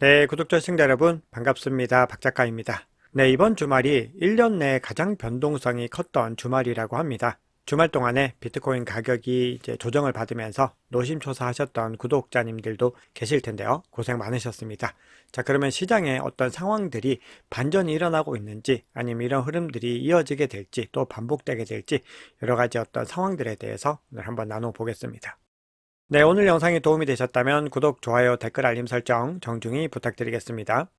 네, 구독자 시청자 여러분 반갑습니다. 박 작가입니다. 네, 이번 주말이 1년 내 가장 변동성이 컸던 주말이라고 합니다. 주말 동안에 비트코인 가격이 이제 조정을 받으면서 노심초사하셨던 구독자님들도 계실 텐데요. 고생 많으셨습니다. 자, 그러면 시장에 어떤 상황들이 반전이 일어나고 있는지 아니면 이런 흐름들이 이어지게 될지 또 반복되게 될지 여러 가지 어떤 상황들에 대해서 오늘 한번 나눠보겠습니다. 네, 오늘 영상이 도움이 되셨다면 구독, 좋아요, 댓글 알림 설정 정중히 부탁드리겠습니다.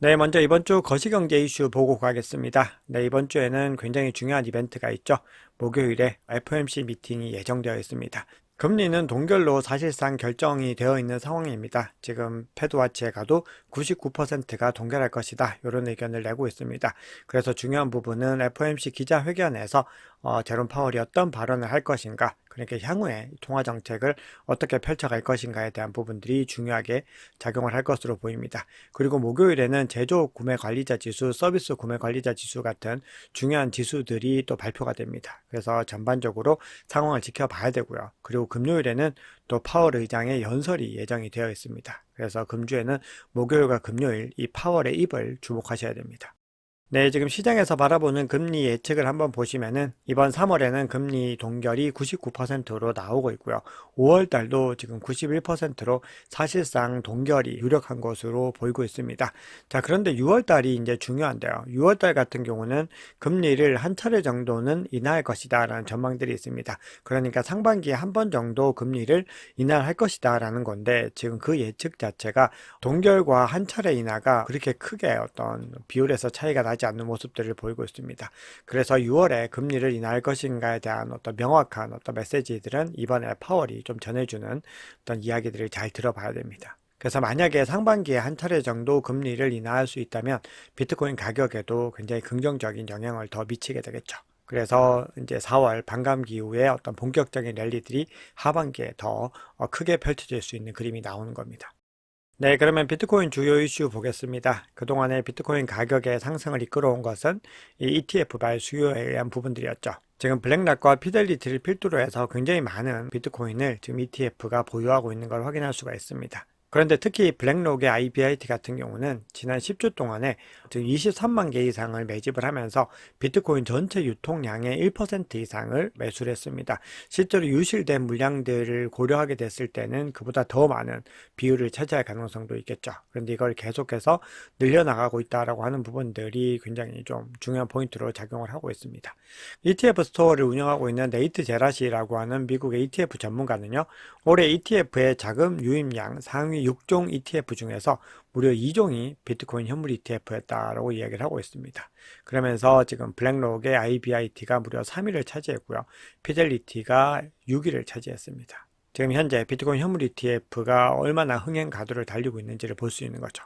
네, 먼저 이번 주 거시경제 이슈 보고 가겠습니다. 네, 이번 주에는 굉장히 중요한 이벤트가 있죠. 목요일에 FOMC 미팅이 예정되어 있습니다. 금리는 동결로 사실상 결정이 되어 있는 상황입니다. 지금 패드와치에 가도 99%가 동결할 것이다. 이런 의견을 내고 있습니다. 그래서 중요한 부분은 FOMC 기자회견에서 어, 제롬 파월이 어떤 발언을 할 것인가, 그러니까 향후에 통화 정책을 어떻게 펼쳐갈 것인가에 대한 부분들이 중요하게 작용을 할 것으로 보입니다. 그리고 목요일에는 제조 구매 관리자 지수, 서비스 구매 관리자 지수 같은 중요한 지수들이 또 발표가 됩니다. 그래서 전반적으로 상황을 지켜봐야 되고요. 그리고 금요일에는 또 파월 의장의 연설이 예정이 되어 있습니다. 그래서 금주에는 목요일과 금요일 이 파월의 입을 주목하셔야 됩니다. 네, 지금 시장에서 바라보는 금리 예측을 한번 보시면은 이번 3월에는 금리 동결이 99%로 나오고 있고요. 5월 달도 지금 91%로 사실상 동결이 유력한 것으로 보이고 있습니다. 자, 그런데 6월 달이 이제 중요한데요. 6월 달 같은 경우는 금리를 한 차례 정도는 인하할 것이다라는 전망들이 있습니다. 그러니까 상반기에 한 번 정도 금리를 인하할 것이다라는 건데 지금 그 예측 자체가 동결과 한 차례 인하가 그렇게 크게 어떤 비율에서 차이가 나지 않는 모습들을 보이고 있습니다. 그래서 6월에 금리를 인하할 것인가에 대한 어떤 명확한 어떤 메시지들은 이번에 파월이 좀 전해주는 어떤 이야기들을 잘 들어봐야 됩니다. 그래서 만약에 상반기에 한 차례 정도 금리를 인하할 수 있다면 비트코인 가격에도 굉장히 긍정적인 영향을 더 미치게 되겠죠. 그래서 이제 4월 반감기 이후에 어떤 본격적인 랠리들이 하반기에 더 어, 크게 펼쳐질 수 있는 그림이 나오는 겁니다. 네, 그러면 비트코인 주요 이슈 보겠습니다. 그동안의 비트코인 가격의 상승을 이끌어온 것은 이 ETF 발 수요에 의한 부분들이었죠. 지금 블랙락과 피델리티를 필두로 해서 굉장히 많은 비트코인을 지금 ETF가 보유하고 있는 걸 확인할 수가 있습니다. 그런데 특히 블랙록의 IBIT 같은 경우는 지난 10주 동안에 23만 개 이상을 매집을 하면서 비트코인 전체 유통량의 1% 이상을 매수를 했습니다. 실제로 유실된 물량들을 고려하게 됐을 때는 그보다 더 많은 비율을 차지할 가능성도 있겠죠. 그런데 이걸 계속해서 늘려나가고 있다라고 하는 부분들이 굉장히 좀 중요한 포인트로 작용을 하고 있습니다. ETF 스토어를 운영하고 있는 네이트 제라시라고 하는 미국의 ETF 전문가는요, 올해 ETF의 자금 유입량 상위 6종 ETF 중에서 무려 2종이 비트코인 현물 ETF였다라고 이야기를 하고 있습니다. 그러면서 지금 블랙록의 IBIT가 무려 3위를 차지했고요. 피델리티가 6위를 차지했습니다. 지금 현재 비트코인 현물 ETF가 얼마나 흥행 가도를 달리고 있는지를 볼 수 있는 거죠.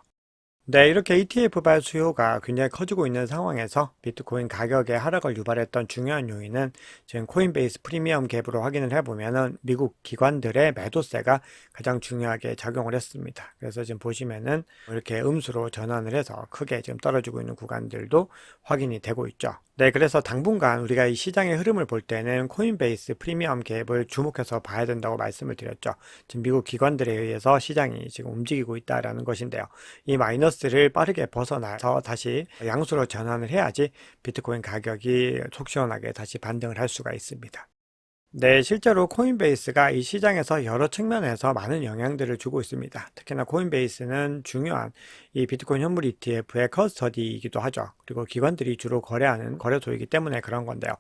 네, 이렇게 ETF발 수요가 굉장히 커지고 있는 상황에서 비트코인 가격의 하락을 유발했던 중요한 요인은 지금 코인베이스 프리미엄 갭으로 확인을 해보면은 미국 기관들의 매도세가 가장 중요하게 작용을 했습니다. 그래서 지금 보시면은 이렇게 음수로 전환을 해서 크게 지금 떨어지고 있는 구간들도 확인이 되고 있죠. 네, 그래서 당분간 우리가 이 시장의 흐름을 볼 때는 코인베이스 프리미엄 갭을 주목해서 봐야 된다고 말씀을 드렸죠. 지금 미국 기관들에 의해서 시장이 지금 움직이고 있다라는 것인데요. 이 마이너스 를 빠르게 벗어나서 다시 양수로 전환을 해야지 비트코인 가격이 속 시원하게 다시 반등을 할 수가 있습니다. 네, 실제로 코인베이스가 이 시장에서 여러 측면에서 많은 영향들을 주고 있습니다. 특히나 코인베이스는 중요한 이 비트코인 현물 ETF의 커스터디이기도 하죠. 그리고 기관들이 주로 거래하는 거래소이기 때문에 그런 건데요.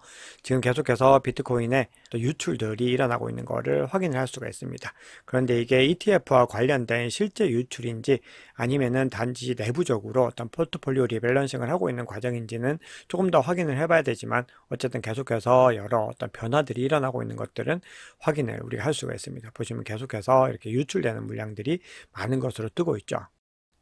지금 계속해서 비트코인의 또 유출들이 일어나고 있는 것을 확인을 할 수가 있습니다. 그런데 이게 ETF와 관련된 실제 유출인지 아니면은 단지 내부적으로 어떤 포트폴리오 리밸런싱을 하고 있는 과정인지는 조금 더 확인을 해봐야 되지만 어쨌든 계속해서 여러 어떤 변화들이 일어나고 있는 것들은 확인을 우리가 할 수가 있습니다. 보시면 계속해서 이렇게 유출되는 물량들이 많은 것으로 뜨고 있죠.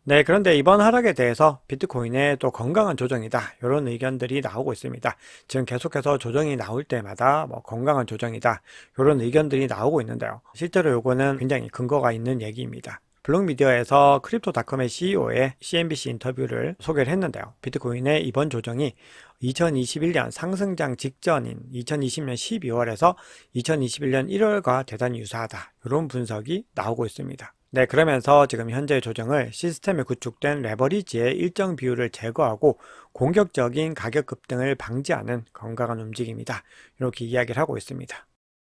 네, 그런데 이번 하락에 대해서 비트코인의 또 건강한 조정이다. 이런 의견들이 나오고 있습니다. 지금 계속해서 조정이 나올 때마다 뭐 건강한 조정이다. 이런 의견들이 나오고 있는데요. 실제로 요거는 굉장히 근거가 있는 얘기입니다. 블록미디어에서 크립토닷컴의 CEO의 CNBC 인터뷰를 소개를 했는데요. 비트코인의 이번 조정이 2021년 상승장 직전인 2020년 12월에서 2021년 1월과 대단히 유사하다. 이런 분석이 나오고 있습니다. 네, 그러면서 지금 현재 조정을 시스템에 구축된 레버리지의 일정 비율을 제거하고 공격적인 가격 급등을 방지하는 건강한 움직임이다. 이렇게 이야기를 하고 있습니다.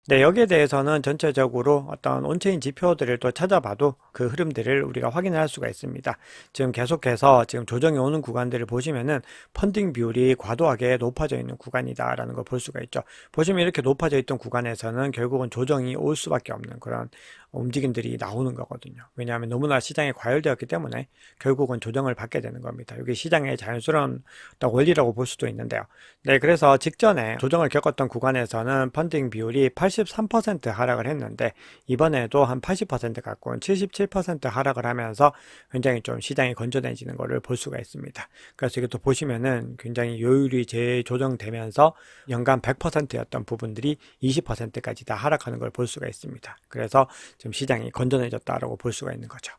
네, 여기에 대해서는 전체적으로 어떤 온체인 지표들을 또 찾아봐도 그 흐름들을 우리가 확인할 수가 있습니다. 지금 계속해서 지금 조정이 오는 구간들을 보시면은 펀딩 비율이 과도하게 높아져 있는 구간이다라는 걸 볼 수가 있죠. 보시면 이렇게 높아져 있던 구간에서는 결국은 조정이 올 수밖에 없는 그런 움직임들이 나오는 거거든요. 왜냐하면 너무나 시장에 과열되었기 때문에 결국은 조정을 받게 되는 겁니다. 이게 시장의 자연스러운 원리라고 볼 수도 있는데요. 네, 그래서 직전에 조정을 겪었던 구간에서는 펀딩 비율이 83% 하락을 했는데 이번에도 한 80% 가까운 77% 하락을 하면서 굉장히 좀 시장이 건전해지는 것을 볼 수가 있습니다. 그래서 이것도 보시면은 굉장히 요율이 재조정되면서 연간 100%였던 부분들이 20%까지 다 하락하는 걸 볼 수가 있습니다. 그래서 지금 시장이 건전해졌다라고 볼 수가 있는 거죠.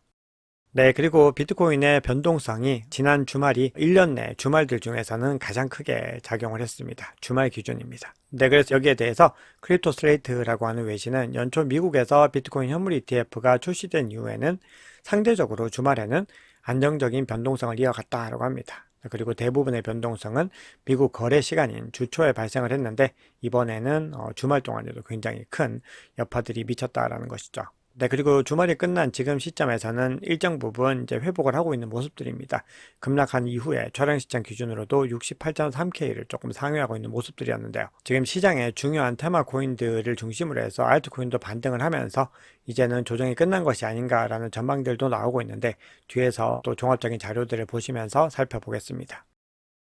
네, 그리고 비트코인의 변동성이 지난 주말이 1년 내 주말들 중에서는 가장 크게 작용을 했습니다. 주말 기준입니다. 네, 그래서 여기에 대해서 크립토 슬레이트라고 하는 외신은 연초 미국에서 비트코인 현물 ETF가 출시된 이후에는 상대적으로 주말에는 안정적인 변동성을 이어갔다라고 합니다. 그리고 대부분의 변동성은 미국 거래 시간인 주초에 발생을 했는데 이번에는 어, 주말 동안에도 굉장히 큰 여파들이 미쳤다라는 것이죠. 네, 그리고 주말이 끝난 지금 시점에서는 일정 부분 이제 회복을 하고 있는 모습들입니다. 급락한 이후에 촬영 시장 기준으로도 68.3K를 조금 상회하고 있는 모습들이었는데요. 지금 시장의 중요한 테마 코인들을 중심으로 해서 알트코인도 반등을 하면서 이제는 조정이 끝난 것이 아닌가라는 전망들도 나오고 있는데 뒤에서 또 종합적인 자료들을 보시면서 살펴보겠습니다.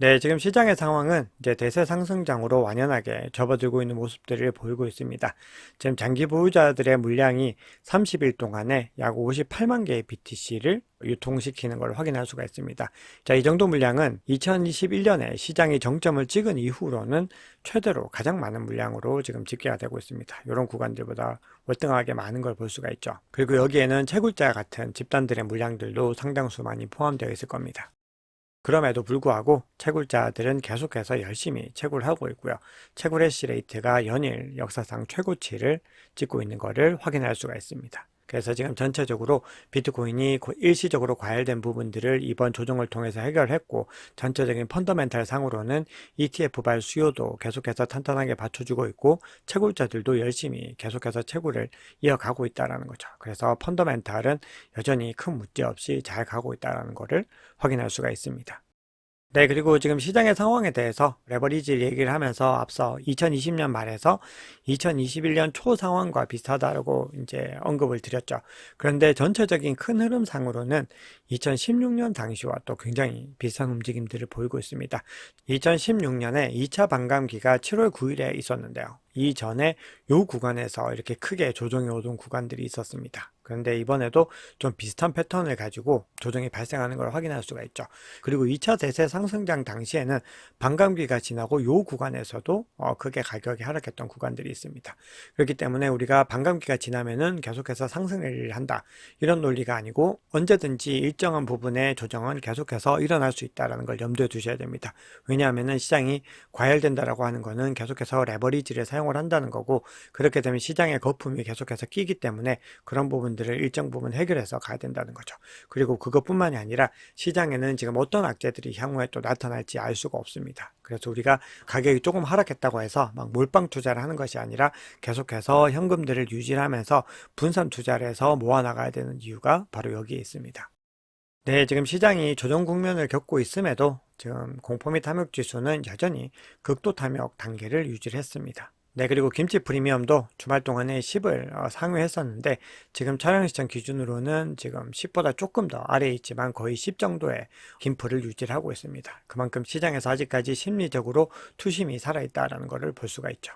네, 지금 시장의 상황은 이제 대세 상승장으로 완연하게 접어들고 있는 모습들을 보이고 있습니다. 지금 장기 보유자들의 물량이 30일 동안에 약 58만 개의 BTC를 유통시키는 걸 확인할 수가 있습니다. 자, 이 정도 물량은 2021년에 시장이 정점을 찍은 이후로는 최대로 가장 많은 물량으로 지금 집계가 되고 있습니다. 이런 구간들보다 월등하게 많은 걸 볼 수가 있죠. 그리고 여기에는 채굴자 같은 집단들의 물량들도 상당수 많이 포함되어 있을 겁니다. 그럼에도 불구하고 채굴자들은 계속해서 열심히 채굴하고 있고요. 채굴 해시 레이트가 연일 역사상 최고치를 찍고 있는 것을 확인할 수가 있습니다. 그래서 지금 전체적으로 비트코인이 일시적으로 과열된 부분들을 이번 조정을 통해서 해결했고 전체적인 펀더멘탈 상으로는 ETF발 수요도 계속해서 탄탄하게 받쳐주고 있고 채굴자들도 열심히 계속해서 채굴을 이어가고 있다는 거죠. 그래서 펀더멘탈은 여전히 큰 문제 없이 잘 가고 있다는 것을 확인할 수가 있습니다. 네, 그리고 지금 시장의 상황에 대해서 레버리지 얘기를 하면서 앞서 2020년 말에서 2021년 초 상황과 비슷하다고 이제 언급을 드렸죠. 그런데 전체적인 큰 흐름상으로는 2016년 당시와 또 굉장히 비슷한 움직임들을 보이고 있습니다. 2016년에 2차 반감기가 7월 9일에 있었는데요. 이전에 요 구간에서 이렇게 크게 조정이 오던 구간들이 있었습니다. 그런데 이번에도 좀 비슷한 패턴을 가지고 조정이 발생하는 걸 확인할 수가 있죠. 그리고 2차 대세 상승장 당시에는 반감기가 지나고 요 구간에서도 어, 크게 가격이 하락했던 구간들이 있습니다. 그렇기 때문에 우리가 반감기가 지나면은 계속해서 상승을 한다. 이런 논리가 아니고 언제든지 일정한 부분의 조정은 계속해서 일어날 수 있다는 걸 염두에 두셔야 됩니다. 왜냐하면 시장이 과열된다라고 하는 거는 계속해서 레버리지를 사용 을 한다는 거고 그렇게 되면 시장의 거품이 계속해서 끼기 때문에 그런 부분 부분들을 일정 부분 해결해서 가야 된다는 거죠. 그리고 그것뿐만이 아니라 시장에는 지금 어떤 악재들이 향후에 또 나타날지 알 수가 없습니다. 그래서 우리가 가격이 조금 하락했다고 해서 막 몰빵 투자를 하는 것이 아니라 계속해서 현금들을 유지하면서 분산 투자를 해서 모아나가야 되는 이유가 바로 여기에 있습니다. 네, 지금 시장이 조정 국면을 겪고 있음에도 지금 공포 및 탐욕 지수는 여전히 극도 탐욕 단계를 유지했습니다. 네, 그리고 김치 프리미엄도 주말 동안에 10을 어, 상회했었는데 지금 촬영 시점 기준으로는 지금 10보다 조금 더 아래에 있지만 거의 10 정도의 김프를 유지를 하고 있습니다. 그만큼 시장에서 아직까지 심리적으로 투심이 살아있다는 것을 볼 수가 있죠.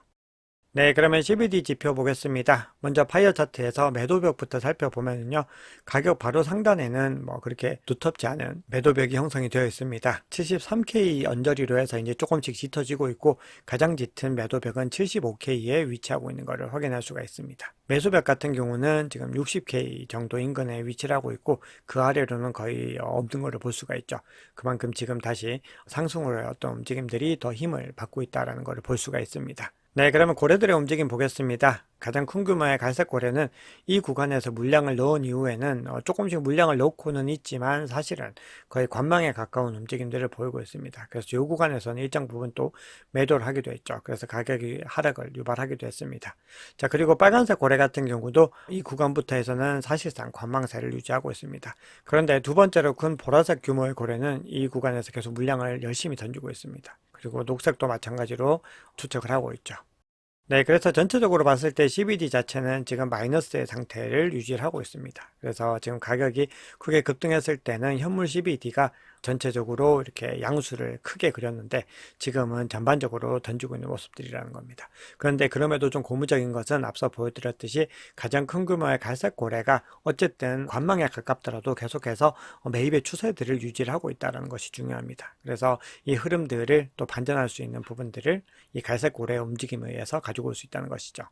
네, 그러면 CBD 지표 보겠습니다. 먼저 파이어 차트에서 매도벽부터 살펴보면요. 가격 바로 상단에는 뭐 그렇게 두텁지 않은 매도벽이 형성이 되어 있습니다. 73K 언저리로 해서 이제 조금씩 짙어지고 있고 가장 짙은 매도벽은 75K에 위치하고 있는 것을 확인할 수가 있습니다. 매수벽 같은 경우는 지금 60K 정도 인근에 위치를 하고 있고 그 아래로는 거의 없는 것을 볼 수가 있죠. 그만큼 지금 다시 상승으로의 어떤 움직임들이 더 힘을 받고 있다는 것을 볼 수가 있습니다. 네, 그러면 고래들의 움직임 보겠습니다. 가장 큰 규모의 갈색고래는 이 구간에서 물량을 넣은 이후에는 어, 조금씩 물량을 넣고는 있지만 사실은 거의 관망에 가까운 움직임들을 보이고 있습니다. 그래서 이 구간에서는 일정 부분 또 매도를 하기도 했죠. 그래서 가격이 하락을 유발하기도 했습니다. 자, 그리고 빨간색 고래 같은 경우도 이 구간부터 해서는 사실상 관망세를 유지하고 있습니다. 그런데 두 번째로 큰 보라색 규모의 고래는 이 구간에서 계속 물량을 열심히 던지고 있습니다. 그리고 녹색도 마찬가지로 추적을 하고 있죠. 네, 그래서 전체적으로 봤을 때 CBD 자체는 지금 마이너스의 상태를 유지하고 있습니다. 그래서 지금 가격이 크게 급등했을 때는 현물 CBD가 전체적으로 이렇게 양수를 크게 그렸는데 지금은 전반적으로 던지고 있는 모습들이라는 겁니다. 그런데 그럼에도 좀 고무적인 것은 앞서 보여드렸듯이 가장 큰 규모의 갈색 고래가 어쨌든 관망에 가깝더라도 계속해서 매입의 추세들을 유지를 하고 있다는 것이 중요합니다. 그래서 이 흐름들을 또 반전할 수 있는 부분들을 이 갈색 고래의 움직임에 의해서 가지고 올 수 있다는 것이죠.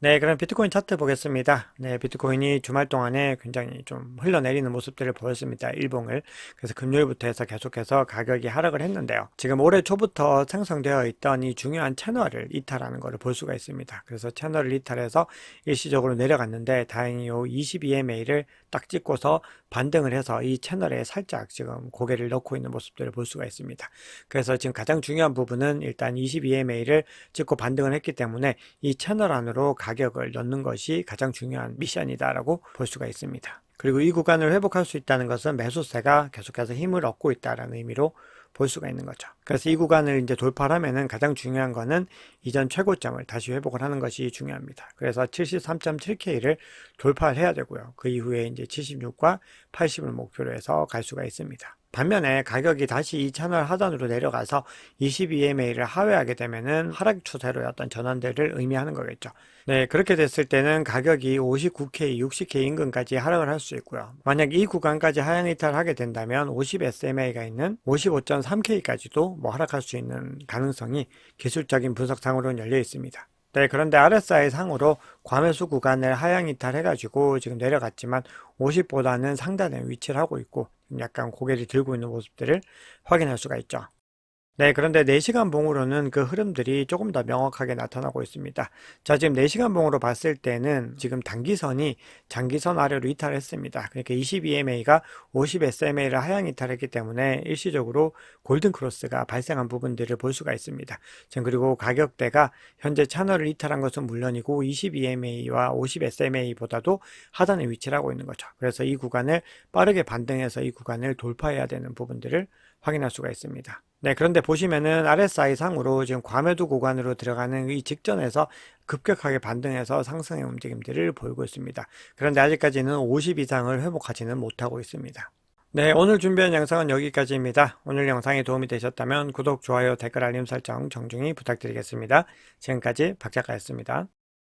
네, 그럼 비트코인 차트 보겠습니다. 네, 비트코인이 주말 동안에 굉장히 좀 흘러내리는 모습들을 보였습니다. 일봉을. 그래서 금요일부터 해서 계속해서 가격이 하락을 했는데요. 지금 올해 초부터 생성되어 있던 이 중요한 채널을 이탈하는 것을 볼 수가 있습니다. 그래서 채널을 이탈해서 일시적으로 내려갔는데 다행히 요 22MA를 딱 찍고서 반등을 해서 이 채널에 살짝 지금 고개를 넣고 있는 모습들을 볼 수가 있습니다. 그래서 지금 가장 중요한 부분은 일단 22MA를 찍고 반등을 했기 때문에 이 채널 안으로 가격을 넣는 것이 가장 중요한 미션이다라고 볼 수가 있습니다. 그리고 이 구간을 회복할 수 있다는 것은 매수세가 계속해서 힘을 얻고 있다는 의미로 볼 수가 있는 거죠. 그래서 이 구간을 이제 돌파하면은 가장 중요한 거는 이전 최고점을 다시 회복을 하는 것이 중요합니다. 그래서 73.7K를 돌파를 해야 되고요. 그 이후에 이제 76과 80을 목표로 해서 갈 수가 있습니다. 반면에 가격이 다시 이 채널 하단으로 내려가서 22MA를 하회하게 되면은 하락 추세로의 어떤 전환들을 의미하는 거겠죠. 네, 그렇게 됐을 때는 가격이 59K, 60K 인근까지 하락을 할 수 있고요. 만약 이 구간까지 하향 이탈하게 된다면 50SMA가 있는 55.3K까지도 뭐 하락할 수 있는 가능성이 기술적인 분석상으로는 열려 있습니다. 네, 그런데 RSI 상으로 과매수 구간을 하향 이탈해가지고 지금 내려갔지만 50보다는 상단에 위치를 하고 있고 약간 고개를 들고 있는 모습들을 확인할 수가 있죠. 네, 그런데 4시간 봉으로는 그 흐름들이 조금 더 명확하게 나타나고 있습니다. 자, 지금 4시간 봉으로 봤을 때는 지금 단기선이 장기선 아래로 이탈했습니다. 그러니까 22MA가 50SMA를 하향 이탈했기 때문에 일시적으로 골든 크로스가 발생한 부분들을 볼 수가 있습니다. 지금 그리고 가격대가 현재 채널을 이탈한 것은 물론이고 22MA와 50SMA보다도 하단에 위치를 하고 있는 거죠. 그래서 이 구간을 빠르게 반등해서 이 구간을 돌파해야 되는 부분들을 확인할 수가 있습니다. 네, 그런데 보시면은 RSI 상으로 지금 과매도 구간으로 들어가는 이 직전에서 급격하게 반등해서 상승의 움직임들을 보이고 있습니다. 그런데 아직까지는 50 이상을 회복하지는 못하고 있습니다. 네, 오늘 준비한 영상은 여기까지입니다. 오늘 영상이 도움이 되셨다면 구독, 좋아요, 댓글, 알림 설정 정중히 부탁드리겠습니다. 지금까지 박작가였습니다.